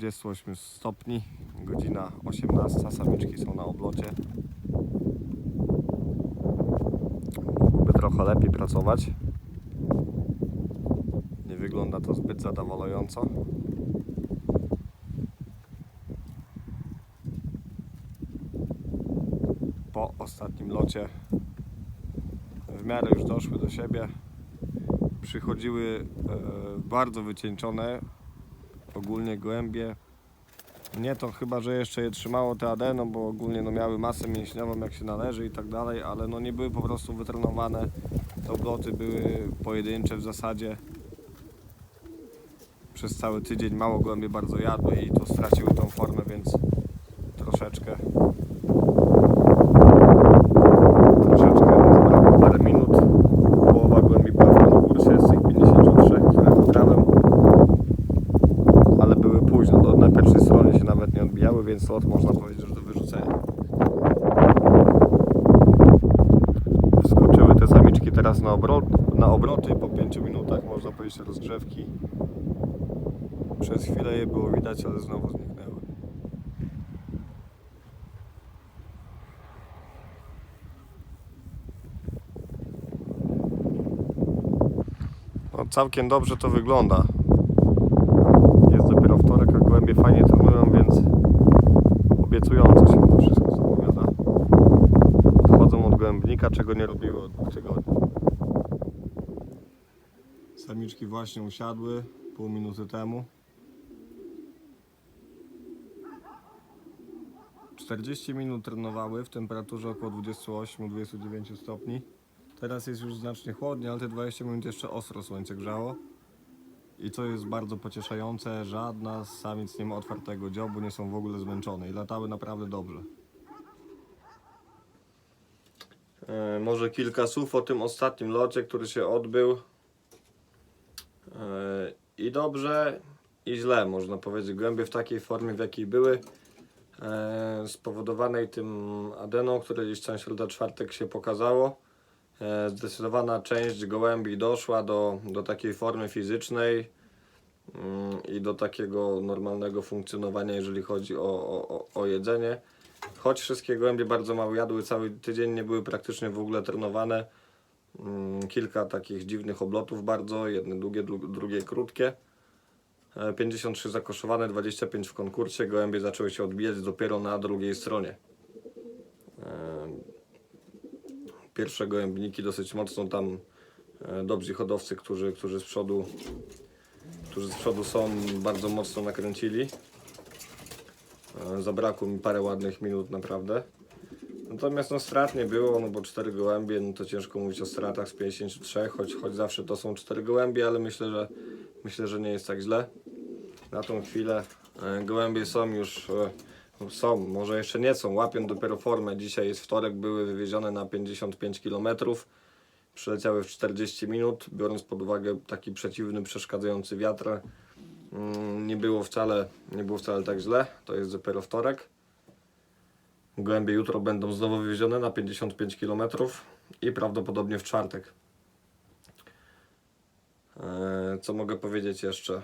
28 stopni, godzina 18, samiczki są na oblocie. Mógłby trochę lepiej pracować. Nie wygląda to zbyt zadowalająco. Po ostatnim locie w miarę już doszły do siebie. Przychodziły e, bardzo wycieńczone, ogólnie gołębie. Nie to chyba, że jeszcze je trzymało te adeno, bo ogólnie no, miały masę mięśniową jak się należy i tak dalej, ale no nie były po prostu wytrenowane. Te obloty były pojedyncze w zasadzie. Przez cały tydzień mało gołębie bardzo jadły i to straciły tą formę, więc troszeczkę zabrało parę minut. Połowa głębi była w konkursie z tych 53, które wygrałem. Ale były późno, do, na pierwszej stronie się nawet nie odbijały, więc lot można powiedzieć, że do wyrzucenia. Wskoczyły te samiczki teraz na, obrot, na obroty po 5 minutach, można powiedzieć, rozgrzewki. Przez chwilę je było widać, ale znowu zniknęły. No, całkiem dobrze to wygląda. Jest dopiero wtorek, a gołębie fajnie trenują, więc obiecująco się to wszystko zapowiada. Odchodzą czego nie robiły od tygodni. Samiczki właśnie usiadły pół minuty temu. 40 minut trenowały w temperaturze około 28-29 stopni. Teraz jest już znacznie chłodniej, ale te 20 minut jeszcze ostro słońce grzało. I co jest bardzo pocieszające, żadna z samic nie ma otwartego dziobu, nie są w ogóle zmęczone i latały naprawdę dobrze. E, może kilka słów o tym ostatnim locie, który się odbył. E, I dobrze, i źle, można powiedzieć. Głębie w takiej formie, w jakiej były, e, spowodowanej tym adeną, które gdzieś tam środa czwartek się pokazało. E, Zdecydowana część gołębi doszła do, do takiej formy fizycznej mm, i do takiego normalnego funkcjonowania, jeżeli chodzi o, o- o jedzenie. Choć wszystkie gołębie bardzo mało jadły, cały tydzień nie były praktycznie w ogóle trenowane. Mm, Kilka takich dziwnych oblotów bardzo, jedne długie, dru- drugie krótkie. E, 53 zakoszowane, 25 w konkursie. Gołębie zaczęły się odbijać dopiero na drugiej stronie. E, Pierwsze gołębniki dosyć mocno tam e, dobrzy hodowcy, którzy, którzy z przodu którzy z przodu są, bardzo mocno nakręcili. E, Zabrakło mi parę ładnych minut naprawdę. Natomiast no strat nie było, no bo 4 gołębie, no to ciężko mówić o stratach z 53, choć, choć zawsze to są 4 gołębie, ale myślę, że myślę, że nie jest tak źle. Na tą chwilę e, gołębie są już e, no są, może jeszcze nie są, łapią dopiero formę. Dzisiaj jest wtorek, były wywiezione na 55 km. Przyleciały w 40 minut, biorąc pod uwagę taki przeciwny, przeszkadzający wiatr. Mm, Nie było wcale, nie było wcale tak źle. To jest dopiero wtorek. Gołębie jutro będą znowu wywiezione na 55 km i prawdopodobnie w czwartek. Eee, Co mogę powiedzieć jeszcze?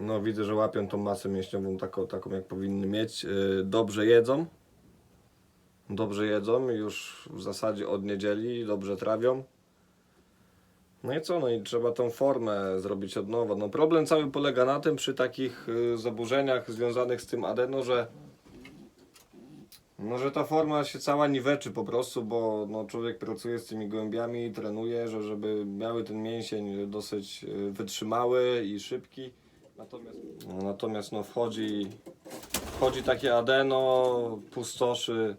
No widzę, że łapią tą masę mięśniową taką, taką jak powinny mieć. Yy, Dobrze jedzą. Dobrze jedzą już w zasadzie od niedzieli, dobrze trawią. No i co, no i trzeba tą formę zrobić od nowa. No problem cały polega na tym przy takich y, zaburzeniach związanych z tym adeno, że no, że ta forma się cała niweczy po prostu, bo no, człowiek pracuje z tymi gołębiami, trenuje, że żeby miały ten mięsień dosyć y, wytrzymały i szybki. Natomiast, no, natomiast no, wchodzi, wchodzi takie adeno, pustoszy,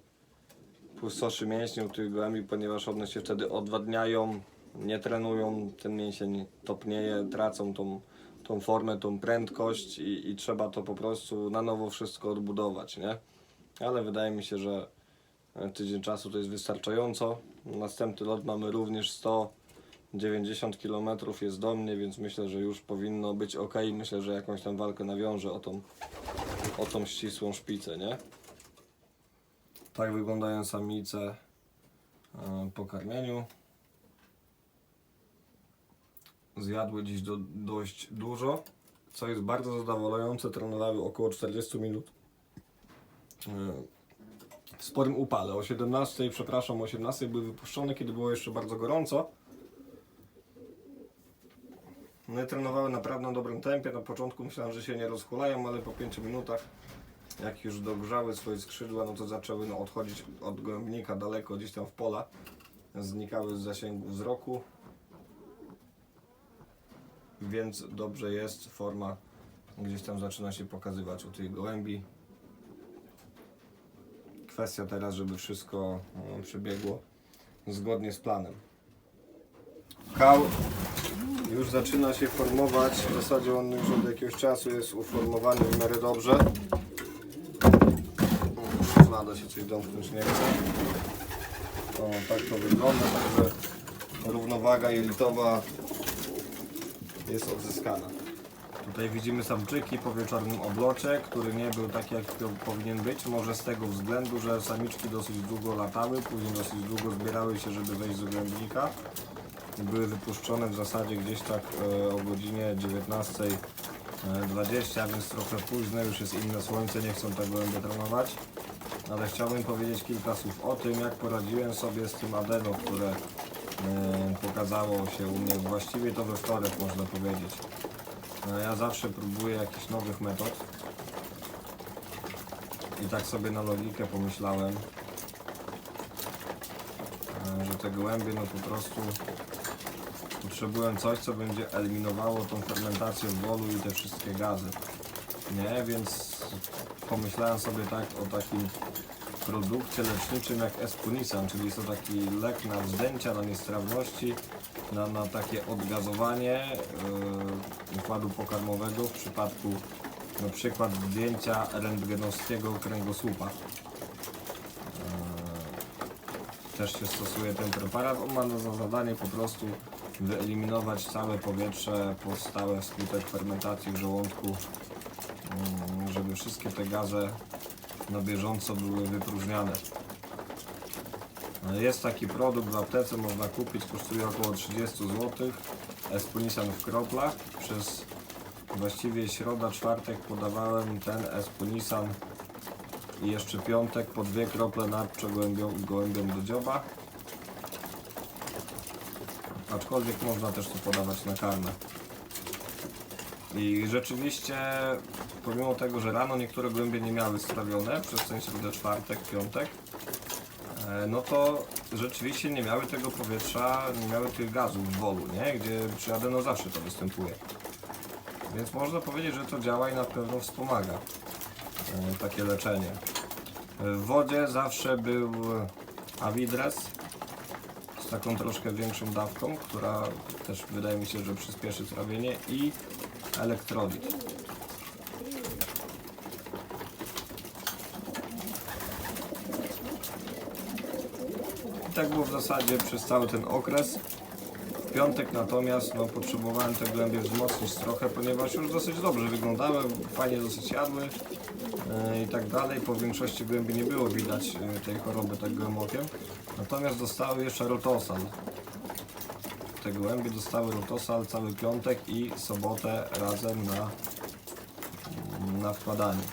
pustoszy mięśnie u tych gołębi, ponieważ one się wtedy odwadniają, nie trenują, ten mięsień topnieje, tracą tą, tą formę, tą prędkość i, i trzeba to po prostu na nowo wszystko odbudować, nie? Ale wydaje mi się, że e, tydzień czasu to jest wystarczająco. Następny lot mamy również 190 km jest do mnie, więc myślę, że już powinno być ok. Myślę, że jakąś tam walkę nawiążę o tą, o tą ścisłą szpicę, nie? Tak wyglądają samice e, po karmieniu. Zjadły dziś do, dość dużo, co jest bardzo zadowalające. Trenowały około 40 minut e, w sporym upale. O 17, przepraszam, o 18 były wypuszczone, kiedy było jeszcze bardzo gorąco. No trenowały naprawdę na dobrym tempie. Na początku myślałem, że się nie rozchulają, ale po 5 minutach, jak już dogrzały swoje skrzydła, no to zaczęły no, odchodzić od gołębnika daleko, gdzieś tam w pola. Znikały z zasięgu wzroku. Więc dobrze jest, forma gdzieś tam zaczyna się pokazywać u tych gołębi. Kwestia teraz, żeby wszystko no, przebiegło zgodnie z planem. Kał już zaczyna się formować. W zasadzie on już od jakiegoś czasu jest uformowany w miarę dobrze. Szuflada się coś domknąć nie chce. O, tak to wygląda, także równowaga jelitowa jest odzyskana. Tutaj widzimy samczyki po wieczornym oblocie, który nie był taki jak powinien być. Może z tego względu, że samiczki dosyć długo latały, później dosyć długo zbierały się, żeby wejść do głębnika. Były wypuszczone w zasadzie gdzieś tak e, o godzinie 19.20, więc trochę późno, już jest inne słońce, nie chcą tak gołębie trenować. Ale chciałbym powiedzieć kilka słów o tym, jak poradziłem sobie z tym adeno, które pokazało się u mnie właściwie to we wtorek można powiedzieć. E, Ja zawsze próbuję jakichś nowych metod. I tak sobie na logikę pomyślałem, e, że te gołębie no po prostu potrzebują coś, co będzie eliminowało tą fermentację w wolu i te wszystkie gazy. Nie, więc pomyślałem sobie tak o takim produkcie leczniczym jak Espunisan, czyli jest to taki lek na wzdęcia, na niestrawności, na, na takie odgazowanie yy, układu pokarmowego w przypadku na przykład zdjęcia rentgenowskiego kręgosłupa. Yy, też się stosuje ten preparat. On ma za zadanie po prostu wyeliminować całe powietrze powstałe wskutek fermentacji w żołądku, yy, żeby wszystkie te gazy na bieżąco były wypróżniane. Jest taki produkt w aptece, można kupić, kosztuje około 30 zł. Espunisan w kroplach. Przez właściwie środa, czwartek podawałem ten Espunisan i jeszcze piątek po dwie krople nadprze gołębiom, gołębiom do dzioba. Aczkolwiek można też to podawać na karmę. I rzeczywiście, pomimo tego, że rano niektóre głębie nie miały strawione przez ten środę, czwartek, piątek, e, no to rzeczywiście nie miały tego powietrza, nie miały tych gazów w wolu, nie? Gdzie przy adeno zawsze to występuje. Więc można powiedzieć, że to działa i na pewno wspomaga e, takie leczenie. E, W wodzie zawsze był Avidres z taką troszkę większą dawką, która też wydaje mi się, że przyspieszy trawienie i elektrolit. I tak było w zasadzie przez cały ten okres. W piątek natomiast no, potrzebowałem te głębie wzmocnić trochę, ponieważ już dosyć dobrze wyglądały, fajnie dosyć jadły i tak dalej. Po większości głębi nie było widać e, tej choroby tak gołym okiem. Natomiast dostały jeszcze rotosal. Te gołębie dostały rotosal cały piątek i sobotę razem na, na wkładanie.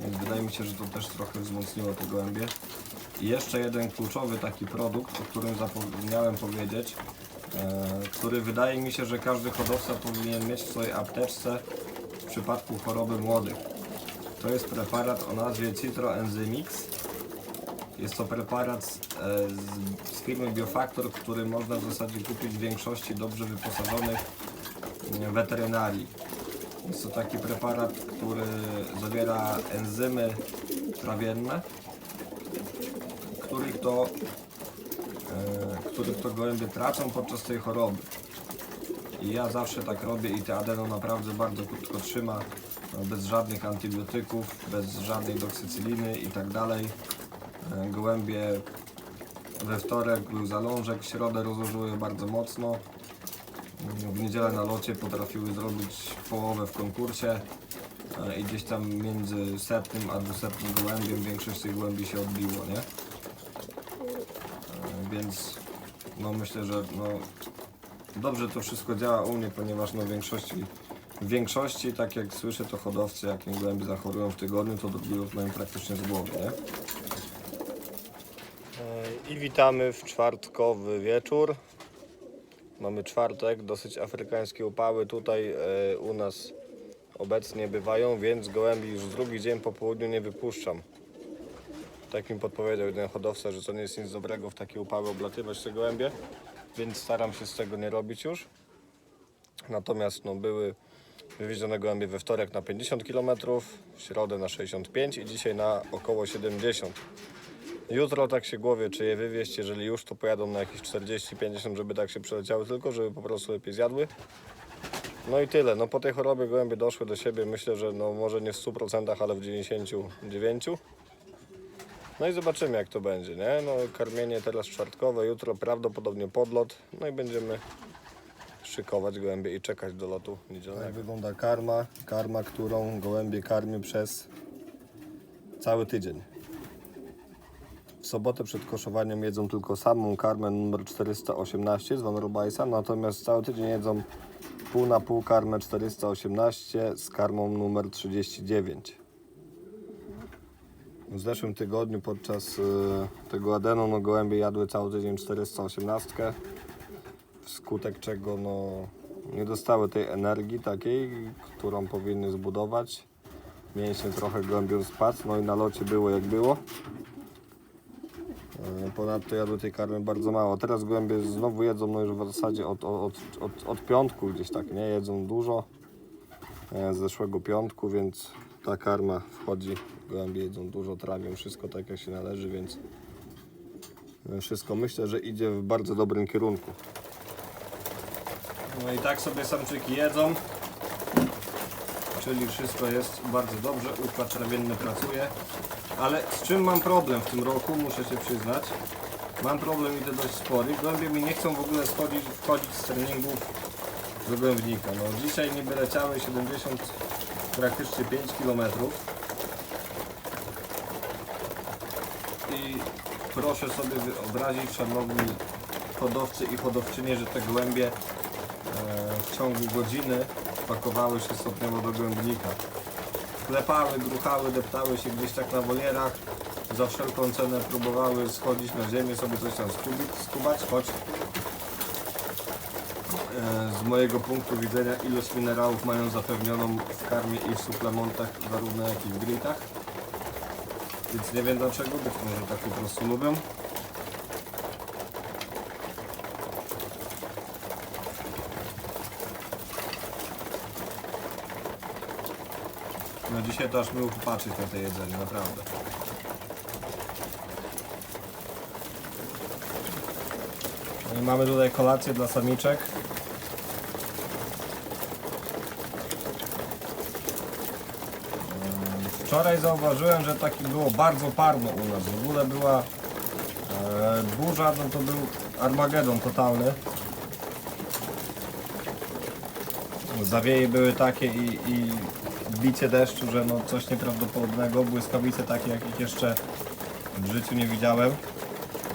Więc wydaje mi się, że to też trochę wzmocniło te gołębie. I jeszcze jeden kluczowy taki produkt, o którym zapomniałem powiedzieć, e, który wydaje mi się, że każdy hodowca powinien mieć w swojej apteczce w przypadku choroby młodych. To jest preparat o nazwie Citroenzymix. Jest to preparat z, e, z, z firmy Biofactor, który można w zasadzie kupić w większości dobrze wyposażonych mm, weterynarii. Jest to taki preparat, który zawiera enzymy trawienne, których to, e, których to gołębie tracą podczas tej choroby. I ja zawsze tak robię i te adeno naprawdę bardzo krótko trzyma, bez żadnych antybiotyków, bez żadnej doksycyliny i tak dalej. E, Gołębie we wtorek był zalążek, w środę rozłożyły bardzo mocno. W niedzielę na locie potrafiły zrobić połowę w konkursie e, i gdzieś tam między setnym a dwusetnym gołębiem większość tych gołębi się odbiło, nie? E, Więc no myślę, że no, dobrze to wszystko działa u mnie, ponieważ no w większości, w większości, tak jak słyszę, to hodowcy, jak im gołębie zachorują w tygodniu, to lot mają praktycznie z głowy, nie? I witamy w czwartkowy wieczór. Mamy czwartek, dosyć afrykańskie upały tutaj e, u nas obecnie bywają, więc gołębi już drugi dzień po południu nie wypuszczam. Tak mi podpowiedział jeden hodowca, że to nie jest nic dobrego w takie upały oblatywać te gołębie, więc staram się z tego nie robić już. Natomiast no, były wywiezione gołębie we wtorek na 50 km, w środę na 65 i dzisiaj na około 70 Jutro tak się głowie, czy je wywieźć, jeżeli już to pojadą na jakieś 40-50, żeby tak się przeleciały tylko, żeby po prostu lepiej zjadły. No i tyle. No po tej chorobie gołębie doszły do siebie, myślę, że no może nie w 100%, ale w 99%. No i zobaczymy jak to będzie, nie? No karmienie teraz czwartkowe, jutro prawdopodobnie podlot, no i będziemy szykować gołębie i czekać do lotu niedzielnego. Jak wygląda karma, karma, którą gołębie karmię przez cały tydzień. W sobotę przed koszowaniem jedzą tylko samą karmę numer 418 z Van Robajsa, natomiast cały tydzień jedzą pół na pół karmę 418 z karmą numer 39. W zeszłym tygodniu podczas y, tego adenu no, gołębie jadły cały tydzień 418, wskutek czego no, nie dostały tej energii takiej, którą powinny zbudować. Mięśnie trochę gołębiom spadł, no i na locie było jak było. E, Ponadto jadły tej karmy bardzo mało. Teraz gołębie znowu jedzą no już w zasadzie od, od, od, od piątku gdzieś tak, nie? Jedzą dużo e, z zeszłego piątku, więc ta karma wchodzi. Gołębie jedzą dużo, trawią wszystko tak jak się należy, więc e, wszystko myślę, że idzie w bardzo dobrym kierunku. No i tak sobie samczyki jedzą, czyli wszystko jest bardzo dobrze, układ trawienny pracuje. Ale z czym mam problem w tym roku, muszę się przyznać. Mam problem i to dość spory. Gołębie mi nie chcą w ogóle schodzić, wchodzić z treningów do gołębnika. No, dzisiaj niby leciały 70, praktycznie 5 km. I proszę sobie wyobrazić, szanowni hodowcy i hodowczynie, że te gołębie e, w ciągu godziny pakowały się stopniowo do gołębnika klepały, gruchały, deptały się gdzieś tak na wolierach. Za wszelką cenę próbowały schodzić na ziemię, sobie coś tam skubić, skubać, choć e, z mojego punktu widzenia ilość minerałów mają zapewnioną w karmie i w suplementach, zarówno jak i w gritach. Więc nie wiem dlaczego, być może tak po prostu lubią. No dzisiaj to aż miło popatrzeć na te jedzenie, naprawdę. No i mamy tutaj kolację dla samiczek. Wczoraj zauważyłem, że taki było bardzo parno u nas. W ogóle była e, burza, no to był Armagedon totalny. Zawieje były takie i, i bicie deszczu, że no coś nieprawdopodobnego. Błyskawice takie, jakich jeszcze w życiu nie widziałem.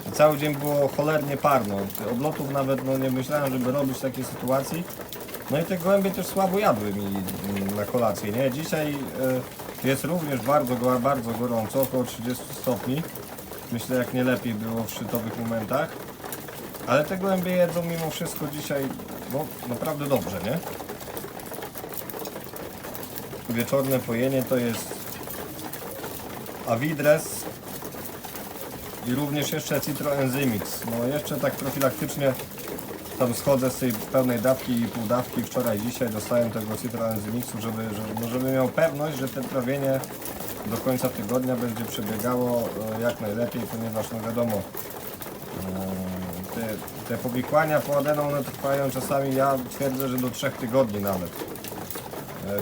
I cały dzień było cholernie parno. Oblotów nawet no, nie myślałem, żeby robić takiej sytuacji. No i te gołębie też słabo jadły mi mm, na kolację, nie? Dzisiaj y, jest również bardzo, bardzo gorąco, około 30 stopni. Myślę, jak nie lepiej było w szczytowych momentach. Ale te gołębie jedzą mimo wszystko dzisiaj no, naprawdę dobrze, nie? Wieczorne pojenie to jest Avidres i również jeszcze Citroenzymix. No jeszcze tak profilaktycznie tam schodzę z tej pełnej dawki i pół dawki wczoraj, dzisiaj dostałem tego Citroenzymixu, żeby, żeby, no żeby miał pewność, że te trawienie do końca tygodnia będzie przebiegało e, jak najlepiej, ponieważ no wiadomo e, te, te powikłania po adeną one trwają czasami, ja twierdzę, że do 3 tygodni nawet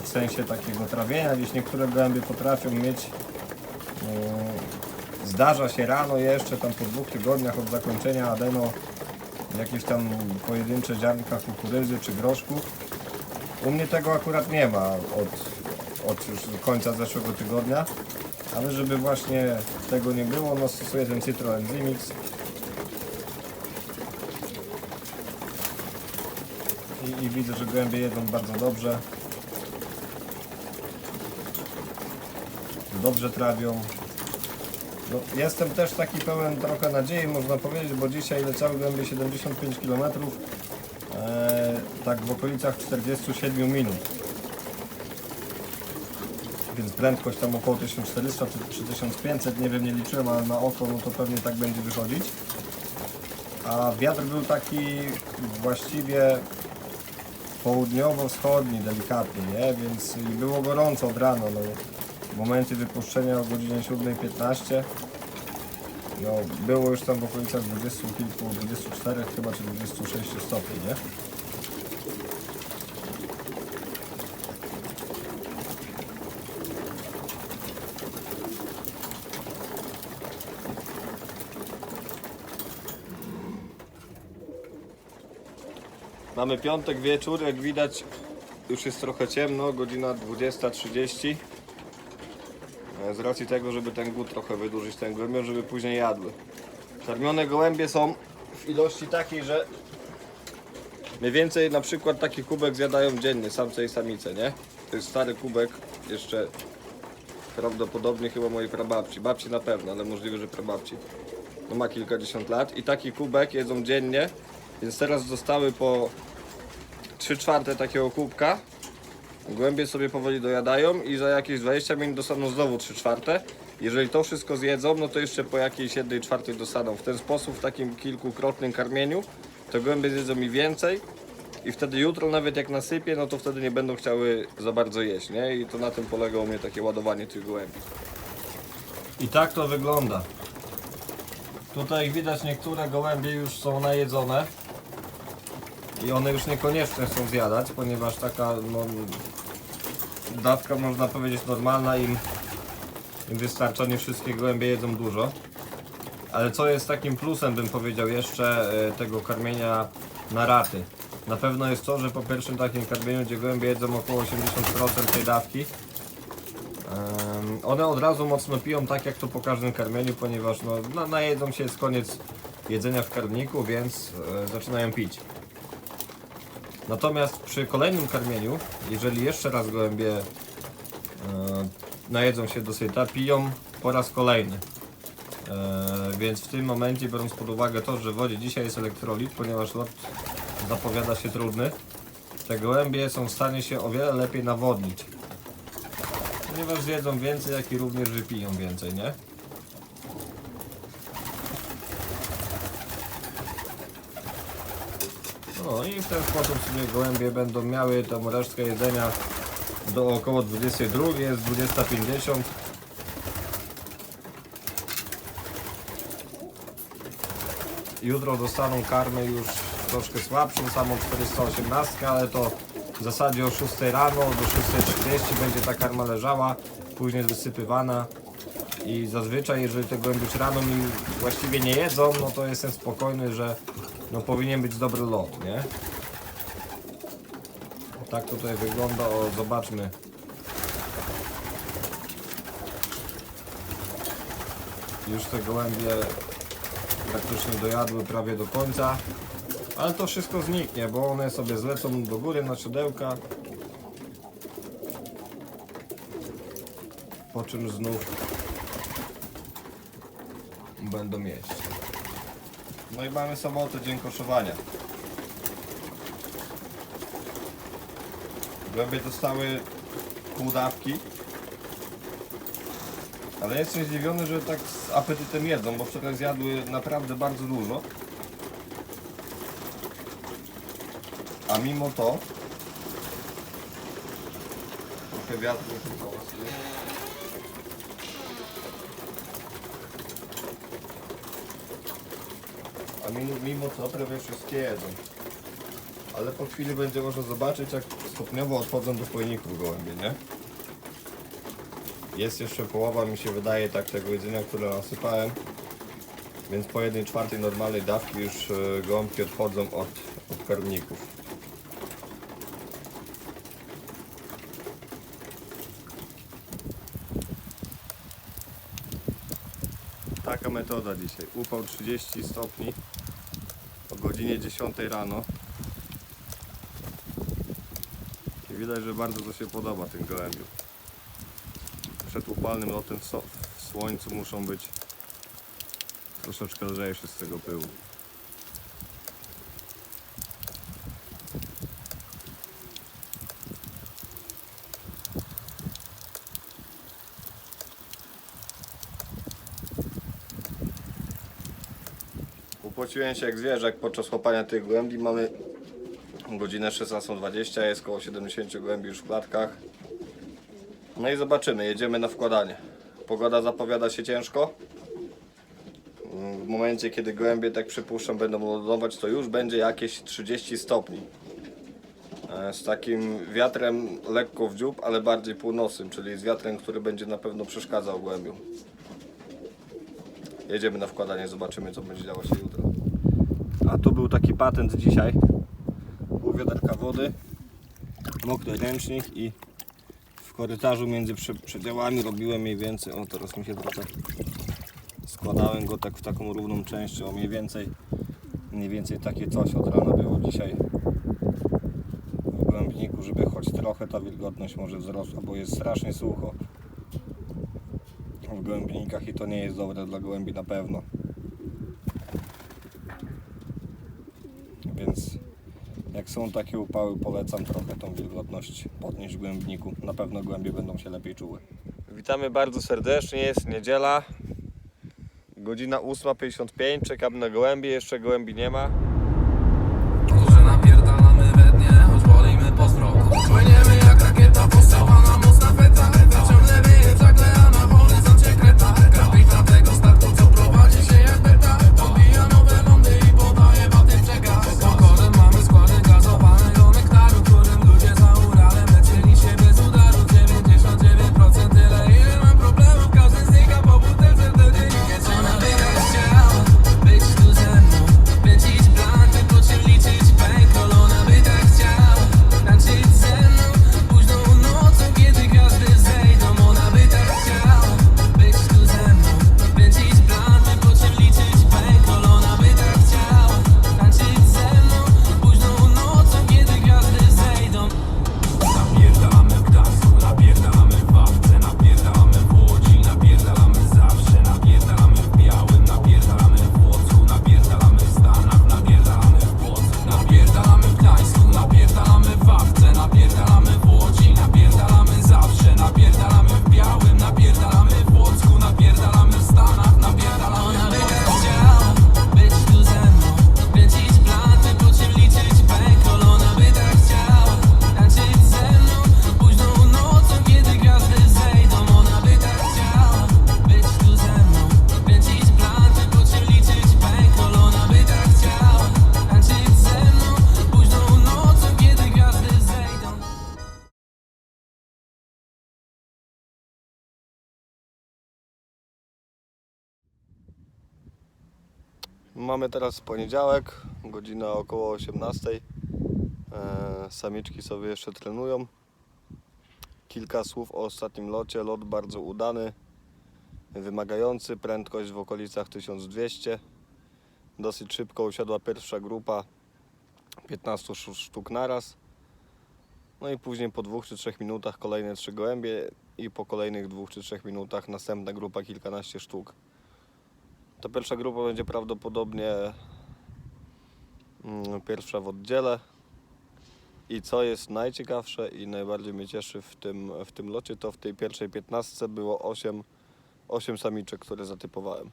w sensie takiego trawienia. Gdzieś niektóre gołębie potrafią mieć. e, Zdarza się rano jeszcze, tam po dwóch tygodniach od zakończenia adeno, jakieś tam pojedyncze ziarnka kukurydzy czy groszku. U mnie tego akurat nie ma od, od już końca zeszłego tygodnia, ale żeby właśnie tego nie było, no stosuję ten Citroenzymix. i widzę, że gołębie jedzą bardzo dobrze. Dobrze trawią. No, jestem też taki pełen trochę nadziei, można powiedzieć, bo dzisiaj leciały gołębie 75 km, e, tak w okolicach 47 minut. Więc prędkość tam około 1400 czy 3500, nie wiem, nie liczyłem, ale na oko no to pewnie tak będzie wychodzić. A wiatr był taki właściwie południowo-wschodni, delikatny, nie? Więc było gorąco od rana. No. Momenty wypuszczenia o godzinie 7.15 no, było już tam w okolicach 20 kilku, 24 chyba, czy 26 stopni, nie? Mamy piątek wieczór, jak widać już jest trochę ciemno, godzina 20.30 E, Z racji tego, żeby ten głód trochę wydłużyć ten głębią, żeby później jadły. Karmione gołębie są w ilości takiej, że mniej więcej na przykład taki kubek zjadają dziennie, samce i samice, nie? To jest stary kubek, jeszcze prawdopodobnie chyba mojej prababci. Babci na pewno, ale możliwe, że prababci. No ma kilkadziesiąt lat i taki kubek jedzą dziennie, więc teraz zostały po 3 czwarte takiego kubka. Głębie sobie powoli dojadają i za jakieś 20 minut dostaną znowu 3 czwarte. Jeżeli to wszystko zjedzą, no to jeszcze po jakiejś 1 czwartej dostaną. W ten sposób, w takim kilkukrotnym karmieniu, to głębie zjedzą mi więcej i wtedy jutro nawet jak nasypię, no to wtedy nie będą chciały za bardzo jeść, nie? I to na tym polega u mnie takie ładowanie tych gołębi. I tak to wygląda. Tutaj widać niektóre gołębie już są najedzone. I one już niekoniecznie chcą zjadać, ponieważ taka no, dawka można powiedzieć normalna im, im wystarcza, nie wszystkie gołębie jedzą dużo. Ale co jest takim plusem bym powiedział jeszcze e, tego karmienia na raty? Na pewno jest to, że po pierwszym takim karmieniu, gdzie gołębie jedzą około 80% tej dawki, one od razu mocno piją tak jak to po każdym karmieniu, ponieważ no, na, najedzą się, jest koniec jedzenia w karmniku, więc e, zaczynają pić. Natomiast przy kolejnym karmieniu, jeżeli jeszcze raz gołębie e, najedzą się dosyta, piją po raz kolejny. E, więc w tym momencie, biorąc pod uwagę to, że w wodzie dzisiaj jest elektrolit, ponieważ lot zapowiada się trudny, te gołębie są w stanie się o wiele lepiej nawodnić. Ponieważ zjedzą więcej, jak i również wypiją więcej, nie? No i w ten sposób sobie gołębie będą miały tą resztkę jedzenia do około 22, jest 20.50. Jutro dostaną karmę już troszkę słabszą, samą 418, ale to w zasadzie o 6 rano do 6.30 będzie ta karma leżała, później wysypywana. I zazwyczaj, jeżeli te gołębie już rano mi właściwie nie jedzą, no to jestem spokojny, że no powinien być dobry lot, nie? Tak tutaj wygląda, o zobaczmy. Już te gołębie praktycznie dojadły prawie do końca. Ale to wszystko zniknie, bo one sobie zlecą do góry na siodełka. Po czym znów będą jeść. No i mamy sobotę, dzień koszowania. Głębie dostały pół dawki. Ale jestem zdziwiony, że tak z apetytem jedzą, bo wczoraj zjadły naprawdę bardzo dużo. A mimo to trochę wiatru chyba pasuje. A mimo, mimo to prawie wszystkie jedzą. Ale po chwili będzie można zobaczyć, jak stopniowo odchodzą do pojników gołębie, nie? Jest jeszcze połowa, mi się wydaje, tak tego jedzenia, które nasypałem. Więc po jednej czwartej normalnej dawki już e, gołąbki odchodzą od, od karmników. Taka metoda dzisiaj. Upał 30 stopni godzinie 10 rano. I widać, że bardzo to się podoba tym gołębiu. Przed upalnym lotem w, w słońcu muszą być troszeczkę lżejsze z tego pyłu. Upociłem się jak zwierzak podczas łapania tych głębi. Mamy godzinę 16.20, jest około 70 głębi już w klatkach. No i zobaczymy, jedziemy na wkładanie. Pogoda zapowiada się ciężko. W momencie, kiedy gołębie, tak przypuszczam, będą lądować, to już będzie jakieś 30 stopni. E, Z takim wiatrem lekko w dziób, ale bardziej północnym, czyli z wiatrem, który będzie na pewno przeszkadzał głębiom. Jedziemy na wkładanie, zobaczymy co będzie działo się jutro. A tu był taki patent dzisiaj. Pół wiaderka wody, mokry ręcznik i w korytarzu między prze- przedziałami robiłem mniej więcej, o teraz mi się trochę składałem go tak w taką równą część, o mniej więcej mniej więcej takie coś od rana było dzisiaj w głębniku, żeby choć trochę ta wilgotność może wzrosła, bo jest strasznie sucho w głębnikach i to nie jest dobre dla gołębi na pewno. Więc jak są takie upały, polecam trochę tą wilgotność podnieść w głębniku. Na pewno głębie będą się lepiej czuły. Witamy bardzo serdecznie, jest niedziela. Godzina 8.55, czekam na gołębie, jeszcze gołębi nie ma. Mamy teraz poniedziałek, godzina około 18. E, samiczki sobie jeszcze trenują. Kilka słów o ostatnim locie. Lot bardzo udany, wymagający, prędkość w okolicach 1200. Dosyć szybko usiadła pierwsza grupa 15 sz- sztuk naraz. No i później po dwóch czy trzech minutach kolejne trzy gołębie i po kolejnych dwóch czy trzech minutach następna grupa kilkanaście sztuk. Ta pierwsza grupa będzie prawdopodobnie mm, pierwsza w oddziele. I co jest najciekawsze i najbardziej mnie cieszy w tym, w tym locie, to w tej pierwszej 15 było 8, 8 samiczek, które zatypowałem.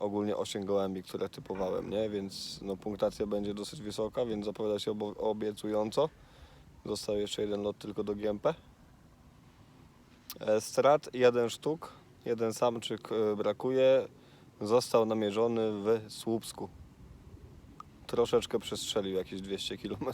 Ogólnie 8 gołębi, które typowałem, nie? Więc no, punktacja będzie dosyć wysoka, więc zapowiada się obiecująco. Został jeszcze jeden lot tylko do GMP. E, Strat jeden sztuk, jeden samczyk e, brakuje. Został namierzony w Słupsku. Troszeczkę przestrzelił jakieś 200 km.